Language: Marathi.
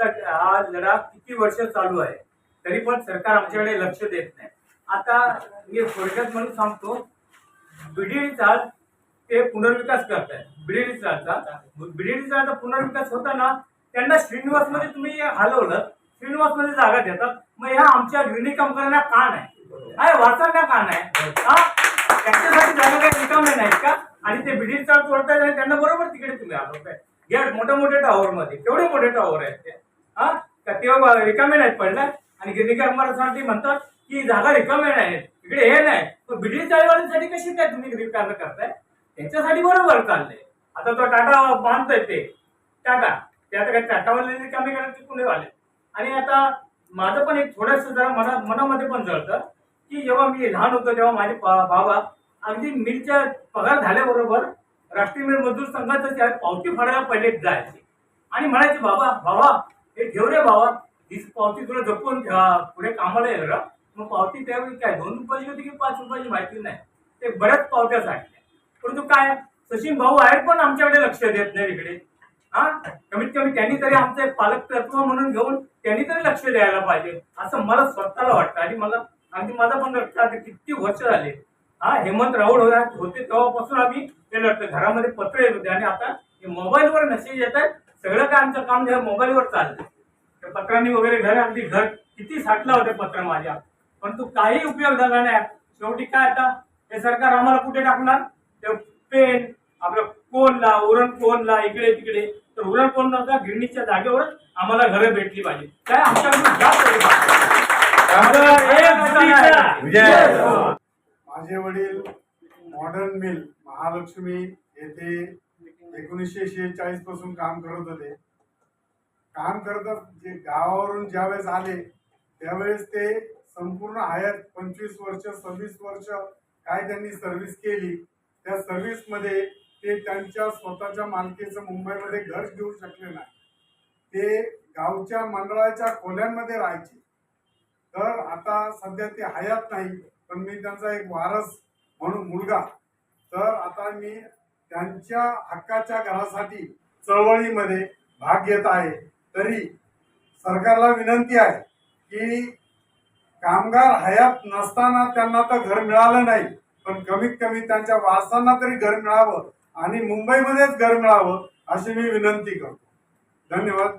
आमचा हा लढा किती वर्ष चालू आहे तरी पण सरकार आमच्याकडे लक्ष देत नाही. आता मी थोडक्यात म्हणून सांगतो बीडीडी चाल ते पुनर्विकास करताय बीडीडी चालचा बीडीडी चालचा पुनर्विकास होताना त्यांना श्रीनिवासमध्ये तुम्ही हलवलं श्रीनिवासमध्ये जागा देतात मग ह्या आमच्या युनिक कंपन्यांना का नाही? अरे वाचांना का नाही? हा? त्यांच्यासाठी जागा काही रिकामे नाही का? आणि ते बीडीडी चाल तोडतायत आणि त्यांना बरोबर तिकडे तुम्ही हलवताय. या मोठ्या मोठ्या टॉवर मध्ये केवढे मोठे टॉवर आहेत ते? हा? का तेव्हा रिकामे नाहीत पडल्या आणि गिरणीकर कामगारांसाठी म्हणतात की जागा रिकामेड आहे. इकडे हे नाही. पण बीडीडी चाळीवाल्यांसाठी कशी काय तुम्ही रिकामे करताय? त्यांच्यासाठी बरोबर चाललंय. आता तो टाटा बांधतोय ते. टाटा. ते आता काय टाटावाले रिकामे करायचे कुणी वाले? आणि आता माझं पण एक थोडस जरा मना मनामध्ये पण जळतं की जेव्हा मी लहान होतो तेव्हा माझे बाबा अगदी मिलच्या पगार झाल्याबरोबर राष्ट्रीय मिल मजदूर संघाचं त्या पावती फाडायला पहिले जायचे. आणि म्हणायचे बाबा बाबा हे ठेव रे भावा. ही पावती तुला जपून ठेवा पुढे कामाला येईल मग पावती त्यावेळी काय दोन रुपयाची होती की पाच रुपयाची माहिती नाही. ते बऱ्याच पावत्या साठल्या परंतु काय सचिन भाऊ आहेत पण आमच्याकडे लक्ष देत नाही इकडे. हा? कमीत कमी त्यांनी तरी आमचं एक पालक तत्व म्हणून घेऊन त्यांनी तरी लक्ष द्यायला पाहिजे. असं मला स्वतःला वाटतं. आणि मला अगदी माझा पण लक्षात किती वर्ष झाले. हा हेमंत राऊळ होते तेव्हापासून आम्ही ते लढतो घरामध्ये पत्र येत होते. आणि आता मोबाईलवर मेसेज येत आहेत. सगळं काय आमचं काम जे मोबाईलवर चाललंय. त्या पत्रांनी वगैरे घर अगदी घर किती साठला होते पत्र माझ्या. परंतु काही उपयोग झाला नाही. शेवटी काय आता? हे सरकार आम्हाला कुठे टाकणार? ते पेन आपलं कोनला उरण कोनला इकडे तिकडे. तर उरण कोनला गिरणीच्या जागेवरच आम्हाला घरं भेटली पाहिजे. काय आमच्याकडून जास्त आहे बा. आमचं एक हाताने विजय. माझे वडील मॉडर्न मिल महालक्ष्मी येथे एकोणीसशे शेहेचाळीसपासून काम करत होते. काम करत जे गावावरून ज्यावेळेस आले त्यावेळेस ते संपूर्ण आयात पंचवीस वर्ष सव्वीस वर्ष काय त्यांनी सर्व्हिस केली त्या सर्व्हिसमध्ये ते त्यांच्या स्वतःच्या मालकीचं मुंबईमध्ये घर घेऊ शकले नाही. ते गावच्या मंडळाच्या खोल्यांमध्ये राहायचे. तर आता सध्या ते हयात नाही पण मी त्यांचा एक वारस म्हणून मुलगा. तर आता मी त्यांच्या हक्काच्या घरासाठी चळवळीमध्ये भाग घेत आहे. तरी सरकारला विनंती आहे की कामगार हयात नसताना त्यांना तर घर मिळालं नाही पण कमीत कमी त्यांच्या वारसांना तरी घर मिळावं आणि मुंबईमध्येच घर मिळावं अशी मी विनंती करतो. धन्यवाद.